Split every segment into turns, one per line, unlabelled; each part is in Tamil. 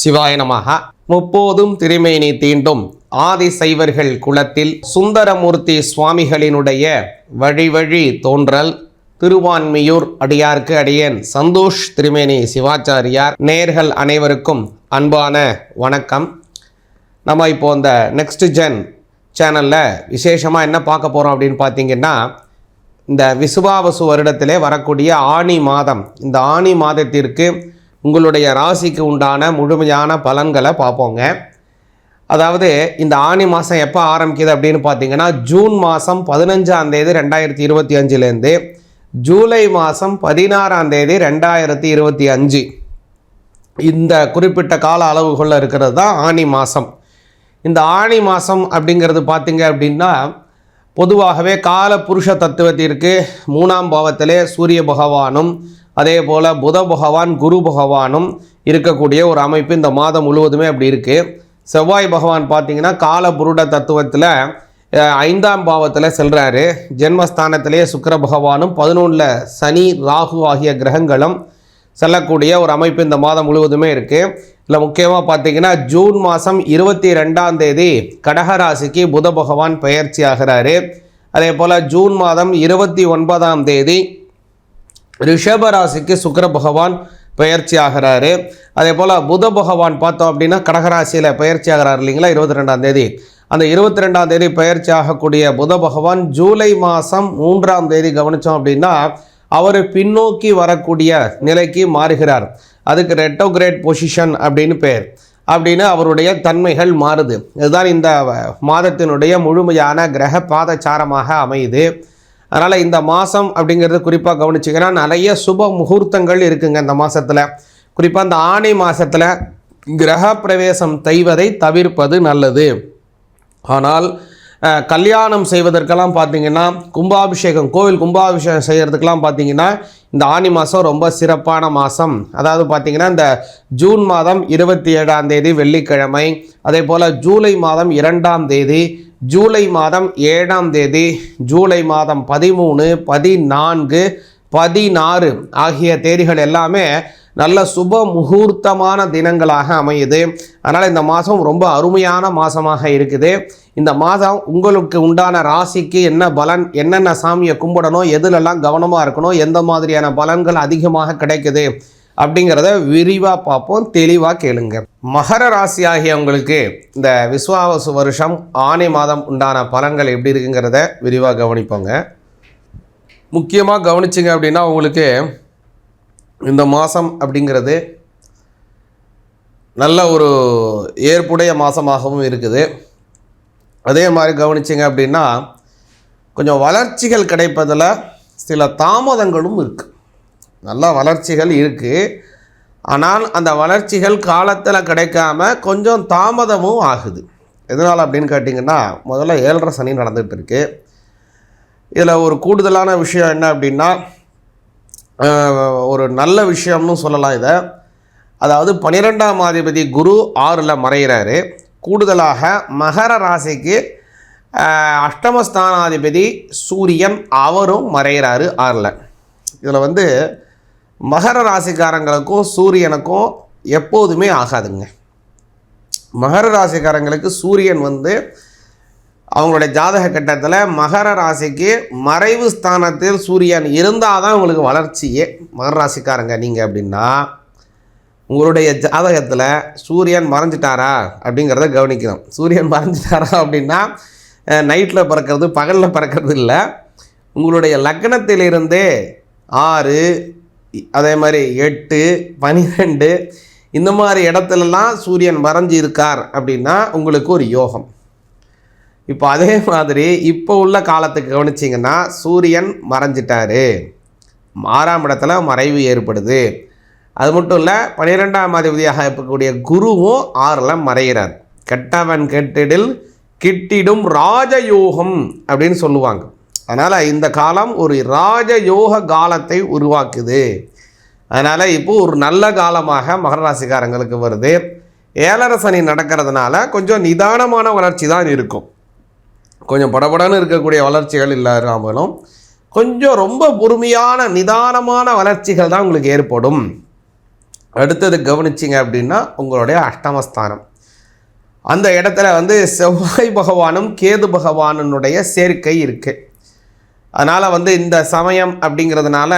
சிவாய நமக முப்போதும் திருமேனி தீண்டும் ஆதி சைவர்கள் குலத்தில் சுந்தரமூர்த்தி சுவாமிகளினுடைய வழி வழி தோன்றல். திருவான்மியூர் அடியார்க்கு அடியேன் சந்தோஷ் திருமேனி சிவாச்சாரியார். நேர்கள் அனைவருக்கும் அன்பான வணக்கம். நம்ம இப்போ இந்த நெக்ஸ்ட் ஜென் சேனலில் விசேஷமாக என்ன பார்க்க போகிறோம் அப்படின்னு பார்த்தீங்கன்னா இந்த விசுவாவசு வருடத்திலே வரக்கூடிய ஆணி மாதம். இந்த ஆணி மாதத்திற்கு உங்களுடைய ராசிக்கு உண்டான முழுமையான பலன்களை பார்ப்போங்க. அதாவது இந்த ஆணி மாதம் எப்போ ஆரம்பிக்குது அப்படின்னு பார்த்தீங்கன்னா ஜூன் மாதம் பதினஞ்சாம் தேதி ரெண்டாயிரத்தி இருபத்தி அஞ்சுலேருந்து ஜூலை மாதம் பதினாறாம் தேதி ரெண்டாயிரத்தி இருபத்தி அஞ்சு. இந்த குறிப்பிட்ட கால அளவுகளில் இருக்கிறது தான் ஆணி மாதம் இந்த ஆணி மாதம் அப்படிங்கிறது பார்த்தீங்க அப்படின்னா பொதுவாகவே கால புருஷ தத்துவத்திற்கு மூணாம் பாவத்திலே சூரிய பகவானும் அதே போல் புத பகவான் குரு பகவானும் இருக்கக்கூடிய ஒரு அமைப்பு இந்த மாதம் முழுவதுமே அப்படி இருக்குது செவ்வாய் பகவான் பார்த்தீங்கன்னா கால புருட தத்துவத்தில் ஐந்தாம் பாவத்தில் செல்கிறாரு ஜென்மஸ்தானத்திலே சுக்கர பகவானும் பதினொன்றில் சனி ராகு ஆகிய கிரகங்களும் செல்லக்கூடிய ஒரு அமைப்பு இந்த மாதம் முழுவதுமே இருக்குது இதில் முக்கியமாக பார்த்தீங்கன்னா ஜூன் மாதம் இருபத்தி ரெண்டாம் தேதி கடகராசிக்கு புத பகவான் பெயர்ச்சி ஆகிறாரு. அதே போல் ஜூன் மாதம் இருபத்தி ஒன்பதாம் தேதி ரிஷபராசிக்கு சுக்கர பகவான் பெயர்ச்சி ஆகிறாரு அதே போல் புத பகவான் பார்த்தோம் அப்படின்னா கடகராசியில் பயிற்சி ஆகிறார் இல்லைங்களா? இருபத்தி ரெண்டாம் தேதி. அந்த இருபத்தி ரெண்டாம் தேதி பயிற்சி ஆகக்கூடிய புத பகவான் ஜூலை மாதம் மூன்றாம் தேதி கவனித்தோம் அப்படின்னா அவர் பின்னோக்கி வரக்கூடிய நிலைக்கு மாறுகிறார். அதுக்கு ரெட்டோகிரேட் பொசிஷன் அப்படின்னு பேர். அப்படின்னு அவருடைய தன்மைகள் மாறுது. இதுதான் இந்த மாதத்தினுடைய முழுமையான கிரக பாதச்சாரமாக அமையுது. அதனால் இந்த மாதம் அப்படிங்கிறது குறிப்பாக கவனிச்சிங்கன்னா நிறைய சுப முகூர்த்தங்கள் இருக்குங்க இந்த மாதத்தில் குறிப்பாக இந்த ஆணை மாதத்தில் கிரக பிரவேசம் செய்வதை தவிர்ப்பது நல்லது. ஆனால் கல்யாணம் செய்வதற்கெல்லாம் பார்த்தீங்கன்னா கும்பாபிஷேகம் கோவில் கும்பாபிஷேகம் செய்கிறதுக்கெல்லாம் பார்த்தீங்கன்னா இந்த ஆனி மாதம் ரொம்ப சிறப்பான மாதம் அதாவது பார்த்தீங்கன்னா இந்த ஜூன் மாதம் இருபத்தி ஏழாம் தேதி வெள்ளிக்கிழமை அதே போல் ஜூலை மாதம் இரண்டாம் தேதி ஜூலை மாதம் ஏழாம் தேதி ஜூலை மாதம் பதிமூணு பதினான்கு பதினாறு ஆகிய தேதிகள் எல்லாமே நல்ல சுப முகூர்த்தமான தினங்களாக அமையுது. அதனால் இந்த மாதம் ரொம்ப அருமையான மாதமாக இருக்குது. இந்த மாதம் உங்களுக்கு உண்டான ராசிக்கு என்ன பலன் என்னென்ன சாமியை கும்பிடணும் எதுலெல்லாம் கவனமாக இருக்கணும் எந்த மாதிரியான பலன்கள் அதிகமாக கிடைக்குது அப்படிங்கிறத விரிவாக பார்ப்போம் தெளிவாக கேளுங்க. மகர ராசி ஆகியவங்களுக்கு இந்த விஸ்வாவசு வருஷம் ஆணை மாதம் உண்டான பலன்கள் எப்படி இருக்குங்கிறத விரிவாக கவனிப்போங்க. முக்கியமாக கவனிச்சிங்க அப்படின்னா உங்களுக்கு இந்த மாதம் அப்படிங்கிறது நல்ல ஒரு ஏற்புடைய மாதமாகவும் இருக்குது. அதே மாதிரி கவனிச்சிங்க அப்படின்னா கொஞ்சம் வளர்ச்சிகள் கிடைப்பதில் சில தாமதங்களும் இருக்குது நல்லா வளர்ச்சிகள் இருக்குது ஆனால் அந்த வளர்ச்சிகள் காலத்தில் கிடைக்காம கொஞ்சம் தாமதமும் ஆகுது. எதனால் அப்படின்னு கேட்டிங்கன்னா முதல்ல ஏழரை சனி நடந்துகிட்டு இருக்கு இதில் ஒரு கூடுதலான விஷயம் என்ன அப்படின்னா ஒரு நல்ல விஷயம்னு சொல்லலாம் இதை. அதாவது பன்னிரெண்டாம் அதிபதி குரு ஆறில் மறைகிறாரு கூடுதலாக மகர ராசிக்கு அஷ்டமஸ்தானாதிபதி சூரியன் அவரும் மறைகிறாரு ஆறில். இதில் வந்து மகர ராசிக்காரங்களுக்கும் சூரியனுக்கும் எப்போதுமே ஆகாதுங்க. மகர ராசிக்காரங்களுக்கு சூரியன் வந்து அவங்களுடைய ஜாதக கட்டத்தில் மகர ராசிக்கு மறைவு ஸ்தானத்தில் சூரியன் இருந்தால் தான் உங்களுக்கு வளர்ச்சியே. மகர ராசிக்காரங்க நீங்கள் அப்படின்னா உங்களுடைய ஜாதகத்தில் சூரியன் மறைஞ்சிட்டாரா அப்படிங்கிறத கவனிக்கணும். சூரியன் மறைஞ்சிட்டாரா அப்படின்னா நைட்டில் பிறக்கிறது பகலில் பிறக்கிறது இல்லை. உங்களுடைய லக்னத்திலிருந்தே ஆறு அதே மாதிரி எட்டு பனிரெண்டு இந்த மாதிரி இடத்துலலாம் சூரியன் மறைஞ்சு இருக்கார் அப்படின்னா உங்களுக்கு ஒரு யோகம். இப்போ அதே மாதிரி இப்போ உள்ள காலத்துக்கு கவனிச்சிங்கன்னா சூரியன் மறைஞ்சிட்டாரு ஆறாம் இடத்துல மறைவு ஏற்படுது. அது மட்டும் இல்லை பன்னிரெண்டாம் அதிபதியாக இருக்கக்கூடிய குருவும் ஆறில் மறைகிறார் கெட்டவன் கெட்டிடில் கிட்டிடும் ராஜயோகம் அப்படின்னு சொல்லுவாங்க. அதனால் இந்த காலம் ஒரு ராஜயோக காலத்தை உருவாக்குது. அதனால் இப்போது ஒரு நல்ல காலமாக மகர ராசிக்காரங்களுக்கு வருது. ஏழரை சனி நடக்கிறதுனால கொஞ்சம் நிதானமான வளர்ச்சி தான் இருக்கும். கொஞ்சம் படபடன்னு இருக்கக்கூடிய வளர்ச்சிகள் இல்லாமலும் கொஞ்சம் ரொம்ப பொறுமையான நிதானமான வளர்ச்சிகள் தான் உங்களுக்கு ஏற்படும். அடுத்தது கவனிச்சிங்க அப்படின்னா உங்களுடைய அஷ்டமஸ்தானம். அந்த இடத்துல வந்து செவ்வாய் பகவானும் கேது பகவானுடைய சேர்க்கை இருக்குது அதனால் வந்து இந்த சமயம் அப்படிங்கிறதுனால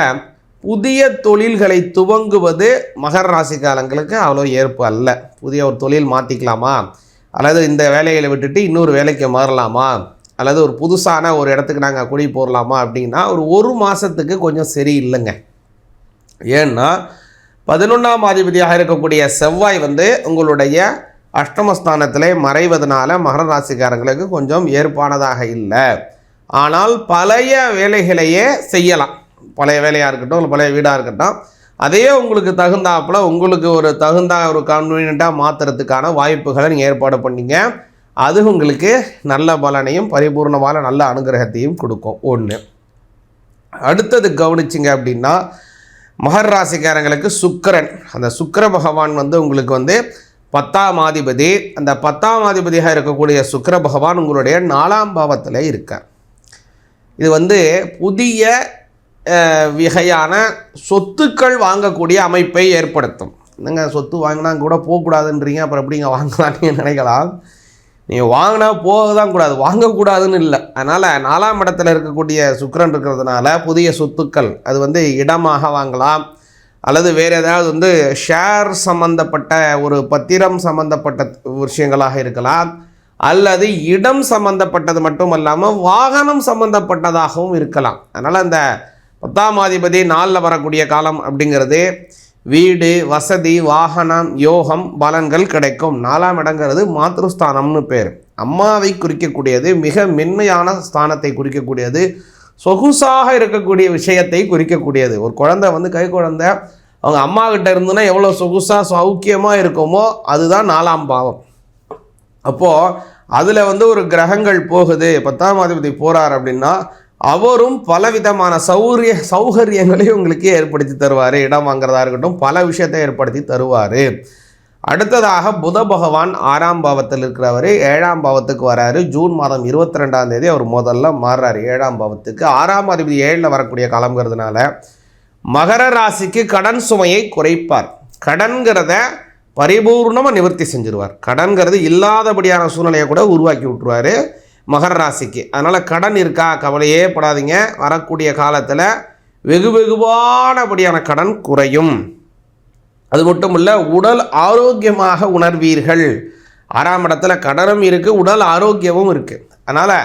புதிய தொழில்களை துவங்குவது மகர ராசிக்காரங்களுக்கு அவ்வளோ ஏற்பு அல்ல. புதிய ஒரு தொழில் மாற்றிக்கலாமா அல்லது இந்த வேலைகளை விட்டுட்டு இன்னொரு வேலைக்கு மாறலாமா? அல்லது ஒரு புதுசான ஒரு இடத்துக்கு நாங்கள் குடி போடலாமா அப்படின்னா ஒரு ஒரு மாதத்துக்கு கொஞ்சம் சரியில்லைங்க ஏன்னா பதினொன்றாம் அதிபதியாக இருக்கக்கூடிய செவ்வாய் வந்து உங்களுடைய அஷ்டமஸ்தானத்திலே மறைவதனால மகர ராசிக்காரங்களுக்கு கொஞ்சம் ஏற்பானதாக இல்லை. ஆனால் பழைய வேலைகளையே செய்யலாம். பழைய வேலையாக இருக்கட்டும் இல்லை பழைய வீடாக இருக்கட்டும். அதையே உங்களுக்கு தகுந்தாப்புல உங்களுக்கு ஒரு தகுந்த ஒரு கன்வீனியண்ட்டாக மாற்றுறதுக்கான வாய்ப்புகளை நீங்கள் ஏற்பாடு பண்ணிங்க. அது உங்களுக்கு நல்ல பலனையும் பரிபூர்ணமான நல்ல அனுகிரகத்தையும் கொடுக்கும். ஒன்று அடுத்தது கவனிச்சிங்க அப்படின்னா மகர் ராசிக்காரங்களுக்கு சுக்கிரன். அந்த சுக்கர பகவான் வந்து உங்களுக்கு வந்து பத்தாம் அதிபதி அந்த பத்தாம் அதிபதியாக இருக்கக்கூடிய சுக்கர பகவான் உங்களுடைய நாலாம் பாவத்தில் இருக்கார். இது வந்து புதிய வகையான சொத்துக்கள் வாங்கக்கூடிய அமைப்பை ஏற்படுத்தும். என்னங்க சொத்து வாங்கினா கூட போகக்கூடாதுன்றீங்க அப்புறம் எப்படிங்க வாங்கலாம்னு நினைக்கலாம். நீங்கள் வாங்கினா போக தான் கூடாது வாங்கக்கூடாதுன்னு இல்லை. அதனால் நாலாம் இடத்துல இருக்கக்கூடிய சுக்கரன் இருக்கிறதுனால புதிய சொத்துக்கள் அது வந்து இடமாக வாங்கலாம். அல்லது வேறு ஏதாவது வந்து ஷேர் சம்பந்தப்பட்ட ஒரு பத்திரம் சம்பந்தப்பட்ட விஷயங்களாக இருக்கலாம். அல்லது இடம் சம்பந்தப்பட்டது மட்டும் அல்லாமல் வாகனம் சம்பந்தப்பட்டதாகவும் இருக்கலாம். அதனால் அந்த பத்தாம் அதிபதி நாளில் வரக்கூடிய காலம் அப்படிங்கிறது வீடு வசதி வாகனம் யோகம் பலன்கள் கிடைக்கும். நாலாம் இடங்கிறது மாத்ருஸ்தானம்னு பேர். அம்மாவை குறிக்கக்கூடியது மிக மென்மையான ஸ்தானத்தை குறிக்கக்கூடியது சொகுசாக இருக்கக்கூடிய விஷயத்தை குறிக்கக்கூடியது. ஒரு குழந்தை வந்து கை குழந்தை அவங்க அம்மா கிட்ட இருந்துன்னா எவ்வளோ சொகுசாக சௌக்கியமாக இருக்குமோ அதுதான் நாலாம் பாவம். அப்போது அதில் வந்து ஒரு கிரகங்கள் போகுது பத்தாம் அதிபதி போகிறார் அப்படின்னா அவரும் பலவிதமான சௌரிய சௌகரியங்களையும் உங்களுக்கு ஏற்படுத்தி தருவார் இடம் வாங்குறதா இருக்கட்டும் பல விஷயத்தை ஏற்படுத்தி தருவார். அடுத்ததாக புத பகவான் ஆறாம் பாவத்தில் இருக்கிறவர் ஏழாம் பாவத்துக்கு வராரு. ஜூன் மாதம் இருபத்தி ரெண்டாம் தேதி அவர் முதல்ல மாறுறாரு ஏழாம் பாவத்துக்கு. ஆறாம் அதிபதி ஏழில் வரக்கூடிய காலங்கிறதுனால மகர ராசிக்கு கடன் சுமையை குறைப்பார். கடன்கிறத பரிபூர்ணமாக நிவர்த்தி செஞ்சிருவார். கடன்கிறது இல்லாதபடியான சூழ்நிலையை கூட உருவாக்கி விட்டுருவார் மகர ராசிக்கு. அதனால் கடன் இருக்கா? கவலையே படாதீங்க. வரக்கூடிய காலத்தில் வெகு வெகுவானபடியான கடன் குறையும். அது மட்டும் இல்லை உடல் ஆரோக்கியமாக உணர்வீர்கள். ஆறாம் இடத்துல கடனும் இருக்குது உடல் ஆரோக்கியமும் இருக்குது அதனால்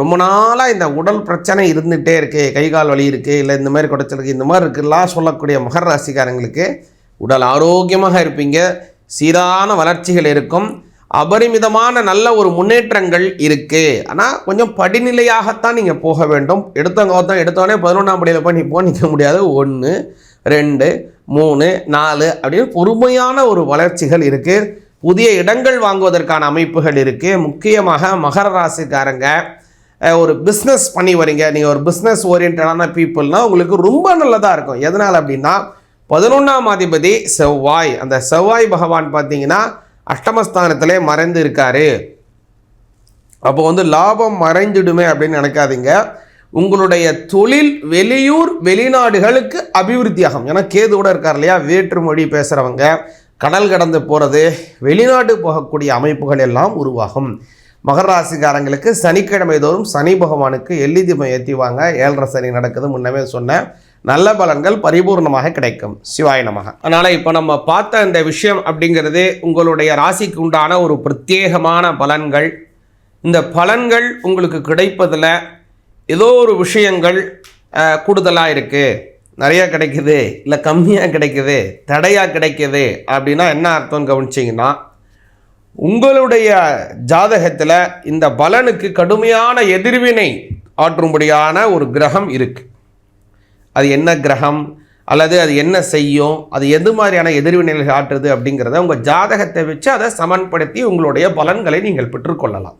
ரொம்ப நாளாக இந்த உடல் பிரச்சனை இருந்துகிட்டே இருக்குது கை கால் வலி இருக்குது இல்லை இந்த மாதிரி குடைச்சிருக்கு இந்த மாதிரி இருக்குலாம் சொல்லக்கூடிய மகர ராசிக்காரங்களுக்கு உடல் ஆரோக்கியமாக இருப்பீங்க. சீரான வளர்ச்சிகள் இருக்கும். அபரிமிதமான நல்ல ஒரு முன்னேற்றங்கள் இருக்குது ஆனால் கொஞ்சம் படிநிலையாகத்தான் நீங்கள் போக வேண்டும். எடுத்தவங்க ஒருத்தன் எடுத்தோடனே பதினொன்றாம் படியில் போய் நீ போக நிற்க முடியாது. ஒன்று ரெண்டு மூணு நாலு அப்படின்னு பொறுமையான ஒரு வளர்ச்சிகள் இருக்குது புதிய இடங்கள் வாங்குவதற்கான அமைப்புகள் இருக்குது முக்கியமாக மகர ராசிக்காரங்க ஒரு பிஸ்னஸ் பண்ணி வரீங்க நீங்கள் ஒரு பிஸ்னஸ் ஓரியன்டான பீப்புள்னால் உங்களுக்கு ரொம்ப நல்லதாக இருக்கும். எதனால் அப்படின்னா பதினொன்றாம் அதிபதி செவ்வாய். அந்த செவ்வாய் பகவான் பார்த்தீங்கன்னா அஷ்டமஸ்தானத்திலே மறைந்து இருக்காரு. அப்போ வந்து லாபம் மறைஞ்சிடுமே அப்படின்னு நினைக்காதீங்க. உங்களுடைய தொழில் வெளியூர் வெளிநாடுகளுக்கு அபிவிருத்தி ஆகும் ஏன்னா கேதுவோட இருக்கார் இல்லையா? வேற்றுமொழி பேசுகிறவங்க கடல் கடந்து போகிறது வெளிநாடு போகக்கூடிய அமைப்புகள் எல்லாம் உருவாகும். மகர ராசிக்காரங்களுக்கு சனிக்கிழமை தோறும் சனி பகவானுக்கு எள்ளி தீபம் ஏற்றிவாங்க ஏழரை சனி நடக்குது முன்னமே சொன்னேன். நல்ல பலன்கள் பரிபூர்ணமாக கிடைக்கும். சிவாய நமக. அதனால் இப்போ நம்ம பார்த்த இந்த விஷயம் அப்படிங்கிறது உங்களுடைய ராசிக்கு உண்டான ஒரு பிரத்யேகமான பலன்கள். இந்த பலன்கள் உங்களுக்கு கிடைப்பதில் ஏதோ ஒரு விஷயங்கள் கூடுதலாக இருக்குது நிறையா கிடைக்குது இல்லை கம்மியாக கிடைக்குது தடையாக கிடைக்குது அப்படின்னா என்ன அர்த்தம் கவனிச்சிங்கன்னா உங்களுடைய ஜாதகத்தில் இந்த பலனுக்கு கடுமையான எதிர்வினை ஆற்றும்படியான ஒரு கிரகம் இருக்குது அது என்ன கிரகம்? அல்லது அது என்ன செய்யும்? அது எது மாதிரியான எதிர்வினைகள் ஆற்றுது அப்படிங்கிறத உங்கள் ஜாதகத்தை வச்சு அதை சமன்படுத்தி உங்களுடைய பலன்களை நீங்கள் பெற்றுக்கொள்ளலாம்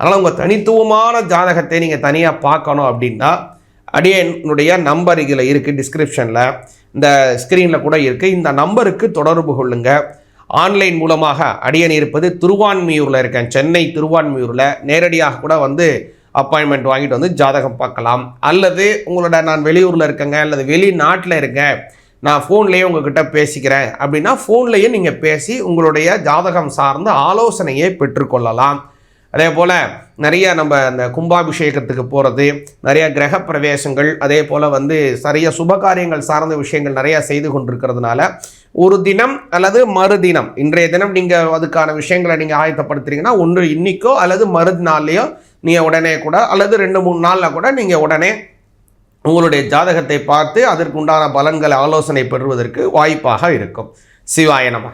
அதனால் உங்கள் தனித்துவமான ஜாதகத்தை நீங்கள் தனியாக பார்க்கணும் அப்படின்னா அடியனுடைய நம்பர் இதில் இருக்குது டிஸ்கிரிப்ஷனில் இந்த ஸ்க்ரீனில் கூட இருக்குது இந்த நம்பருக்கு தொடர்பு கொள்ளுங்கள் ஆன்லைன் மூலமாக அடியன் இருப்பது திருவான்மியூரில் இருக்கேன். சென்னை திருவான்மியூரில் நேரடியாக கூட வந்து அப்பாயின்மெண்ட் வாங்கிட்டு வந்து ஜாதகம் பார்க்கலாம். அல்லது உங்களோட நான் வெளியூரில் இருக்கேங்க அல்லது வெளிநாட்டில் இருக்கேன் நான் ஃபோன்லேயே உங்ககிட்ட பேசிக்கிறேன் அப்படின்னா ஃபோன்லேயே நீங்கள் பேசி உங்களுடைய ஜாதகம் சார்ந்த ஆலோசனையை பெற்றுக்கொள்ளலாம். அதே போல் நிறைய நம்ம அந்த கும்பாபிஷேகத்துக்கு போகிறது நிறைய கிரக பிரவேசங்கள் அதே போல் வந்து நிறைய சுபகாரியங்கள் சார்ந்த விஷயங்கள் நிறையா செய்து கொண்டிருக்கிறதுனால ஒரு தினம் அல்லது மறுதினம் இன்றைய தினம் நீங்கள் அதுக்கான விஷயங்களை நீங்கள் ஆயத்தப்படுத்துறீங்கன்னா ஒன்று இன்றைக்கோ அல்லது மறுநாள்லேயோ நீங்கள் உடனே கூட அல்லது ரெண்டு மூணு நாளில் கூட நீங்கள் உடனே உங்களுடைய ஜாதகத்தை பார்த்து அதற்கு உண்டான பலன்களை ஆலோசனை பெறுவதற்கு வாய்ப்பாக இருக்கும். சிவாய நமக